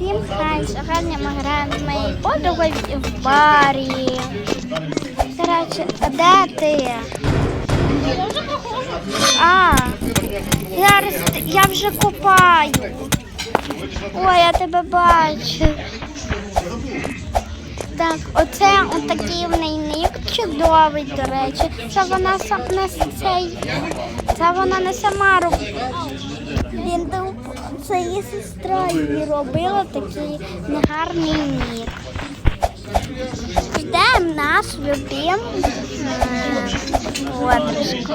Всім хай, сьогодні ми граємо з моєю подругою в барі. Коротше, де ти? А, зараз я вже купаю. Ой, я тебе бачу. Так, оце отакий в неї нік чудовий, до речі. Це вона сам не цей. Це вона не сама робила. Він це її сестра її робила такий негарний нік. Ждемо наш любим подружку.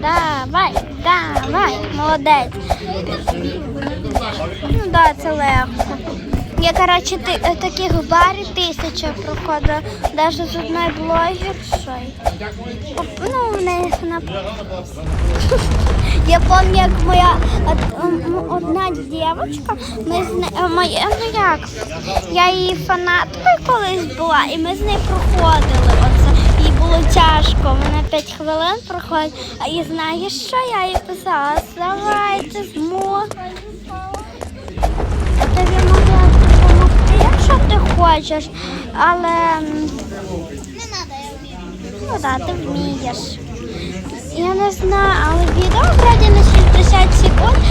Давай, давай, молодець. Ну да, це легко. Я, коротше, е, таких в барі тисяча проходила, навіть з одної блогершою. Ну, в неї вона... Я пам'ятаю, як моя одна дівчинка, ми з не... е, моя, ну як, я її фанаткою колись була, і ми з нею проходили оце. Їй було тяжко, вона 5 хвилин проходить, а і знаєш, що я їй писала? Давай, ти якщо ти хочеш, але Не надо, я вмію. ну да, ти вмієш. Я не знаю, але відео вроді на 60 секунд.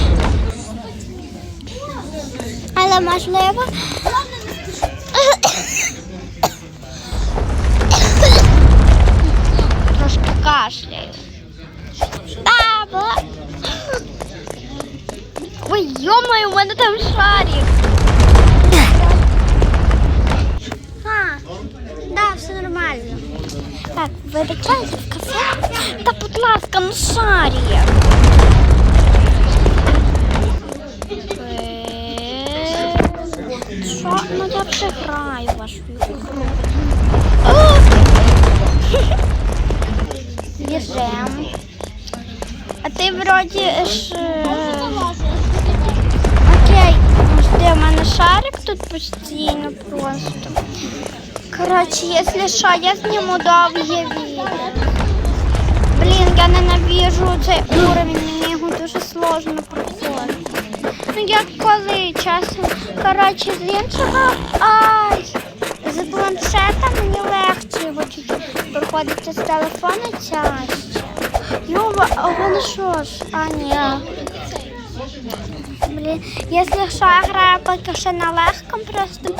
Але можливо. Трошки кашляю. Баба! Ой, йомаю, у мене там шарик. Так, вибачайте в кафе. Та, будь ласка, ну шарик. Е, Що? Ну я вже граю вашу ігру. Біжем. А ти вроді ж... е, Окей, жди, у мене шарик тут постійно просто. Коротше, якщо що, я зніму довгі відео. Блін, я ненавижу цей уровень, мені його дуже сложно проходити. Ну як коли часом. Коротше, з іншого. Ай! З планшета мені легше його чуть-чуть проходити з телефону тяжче. Ну, воно що ж? А, ні. Блін, якщо що, я граю поки що на легком, просто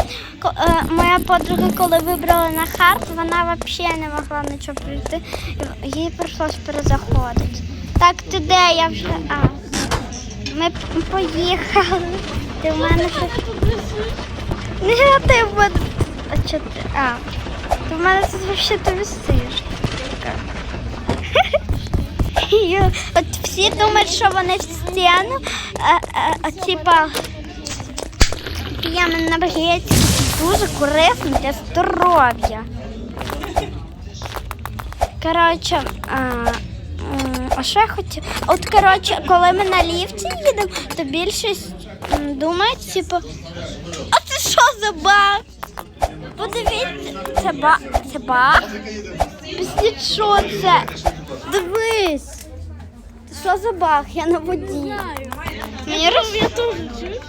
е, моя подруга, коли вибрала на хард, вона взагалі не могла нічого пройти. Їй прийшлось перезаходити. Так, ти де я вже. А, ми поїхали. Ти в мене щось. Не, ти в. А ти? А, ти в мене тут взагалі ти висиш. Я- От всі думають, що вони в стіну, типа п'ємо енергетики дуже корисно для здоров'я. Коротше, а, а що я хотіла? От коротше, коли ми на ліфті їдемо, то більшість думають, типу, а це що за баг? Подивіться, це баг. Це баг? Пісніть, що це? Дивись. Що за баг? Я на воді. Мені роз... Я тоже чую.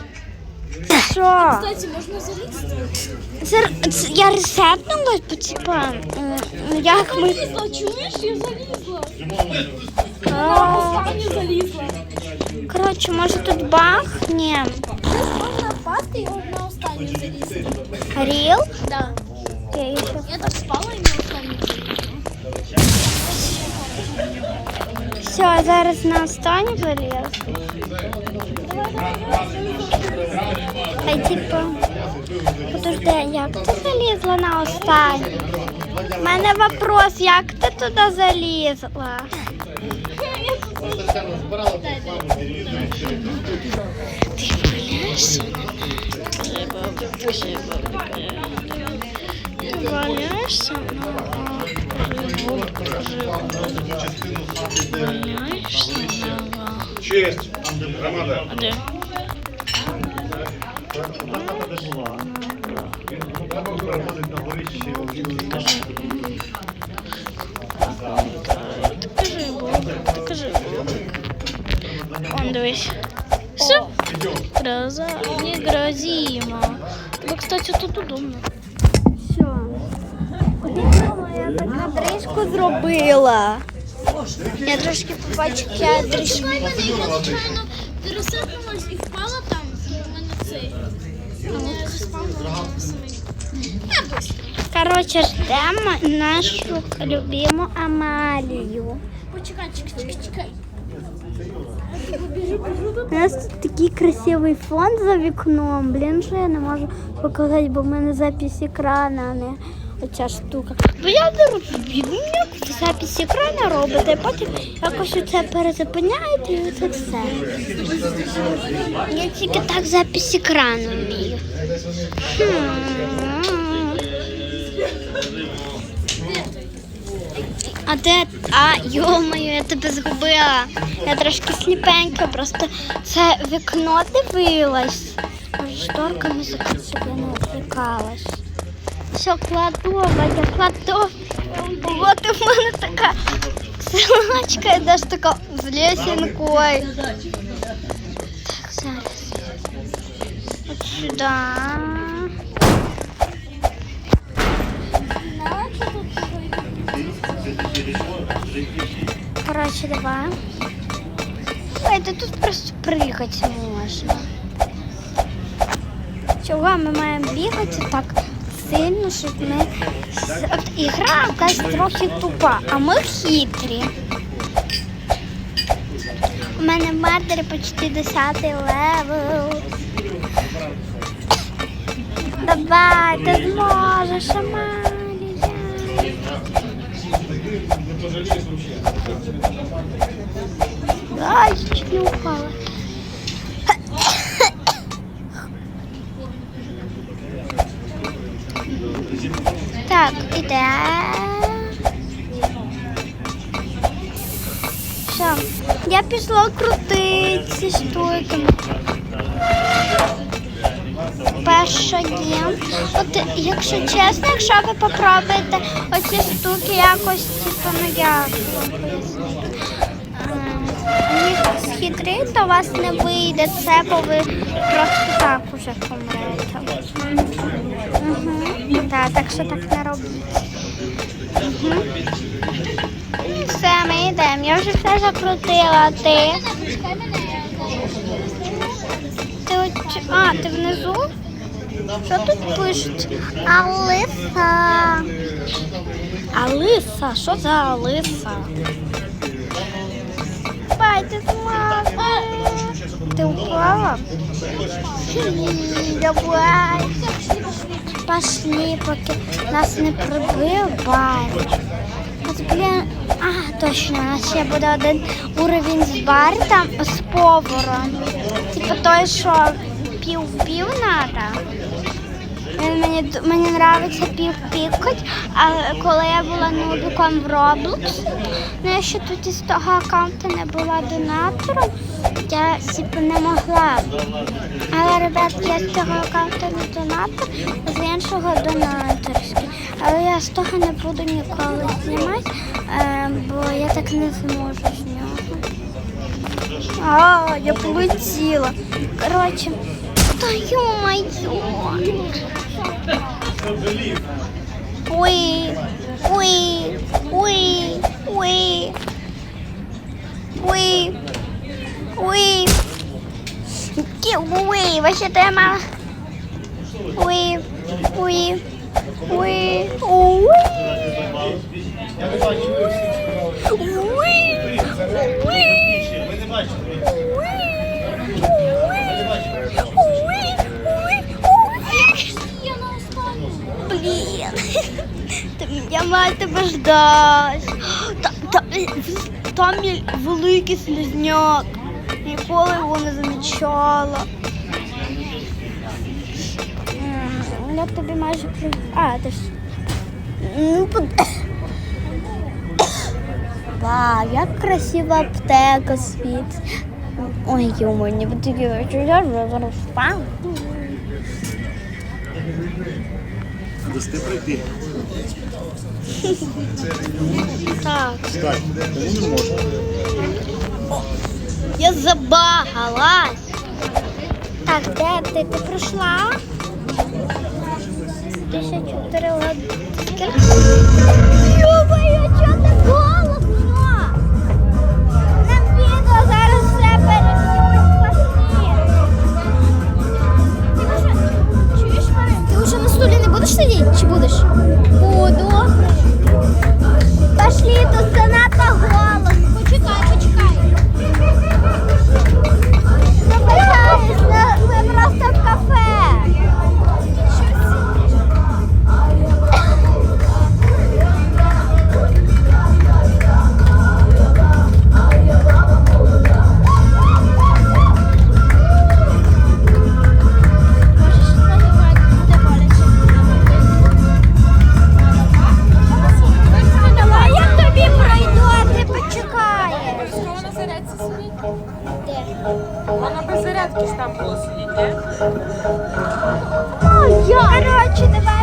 Що? Кстати, можно залезть? Це, це, я ресепнулась, бо типа, м, ну, як ми... Залезла, чуешь? Я залезла. А, Останню залезла. Коротше, може тут баг? Ні. Можна впасти і одна останню залізти. Ріл? Да. Окей, ще. Я так спала і Все, зараз на останню заліз. Та й типа. Подожди, як ти залізла на останню? У мене вопрос, як ти туди залізла? Ти валяєшся? Валяєшся? Честь, громада. Де? Он дивись. Все. Гроза негрозима. Тебе, кстати, тут удобно. Дрижку зробила. Я трошки побачу, я дрижку. Мене, я звичайно пересипнулась і впала там, то мене цей. Мене розпавнуло. Я быстро. Коротше, ждемо нашу любиму Амалію. Почекай, чекай, чекай, чекай. У нас тут такий красивий фон за вікном. Блін, що я не можу показати, бо в мене запись екрана, а не оця штука. Бо я не розумію, як запись екрана робите, а потім якось оце перезупиняєте і оце все. Я тільки так запись екрану вмію. А де? А, йо-моє, я тебе згубила. Я трошки сліпенька, просто це вікно дивилась. Шторками закрити, я не відвлекалась. Все, кладу, Вадя, кладу. От у мене така силачка, йдеш така з лесінкою. Так, зараз. От сюди. Короче, давай. Ой, да тут просто прыгать можна. Чого ми маємо бігати так Сильно, щоб ми. От ігра якась трохи тупа, а ми хитрі. У мене в почти 10 левел. Давай, ти зможеш, Амалія. Ай, чуть не упала. Так, іде. Все, я пішла крутити ці штуки. Перша є. От, якщо чесно, якщо ви попробуєте оці штуки якось, типу, ну як? Ем, Їх схитрити, у вас не вийде це, бо ви просто так уже помрете. Угу. Так, так що так не робіть. Угу. Все, ми йдемо. Я вже все закрутила. Ти? Ти от... А, внизу? Що тут пишуть? Алиса. Алиса, що за Алиса? Бай, ти змогла. Ти упала? Давай. Пошли, поки нас не прибив бар. Блін, а, точно, у нас ще буде один уровень з бартом з поваром. Типу той, що пів-пів надо. Він мені, мені подобається пів-пікать, а коли я була нубіком в Roblox, ну я ще тут із того аккаунту не була донатором, я типу не могла. Але, ребят, я з того аккаунту не донатор, а з іншого донаторський. Але я з того не буду ніколи знімати, е, бо я так не зможу з нього. А, я полетіла. Коротше, ё-моё. Ой, ой, ой, ой, ой, ой. Ки- Ой, вообще то я мало. Ой, ой, ой, ой. Ой, я маю тебе ждать. Та- та- Там є великий слізняк. Ніколи його не замічала. Я тобі майже при... А, ти ж. Ну, под- Вау, як красива аптека світ. Ой, йому, не що я зараз впав. Дасти прийти. Так. Стань, тому не можна. Я забагалась. Так, де ти? Ти пройшла? Тисячу чотири години. Йо-моє, чого якісь там було Короче, давай.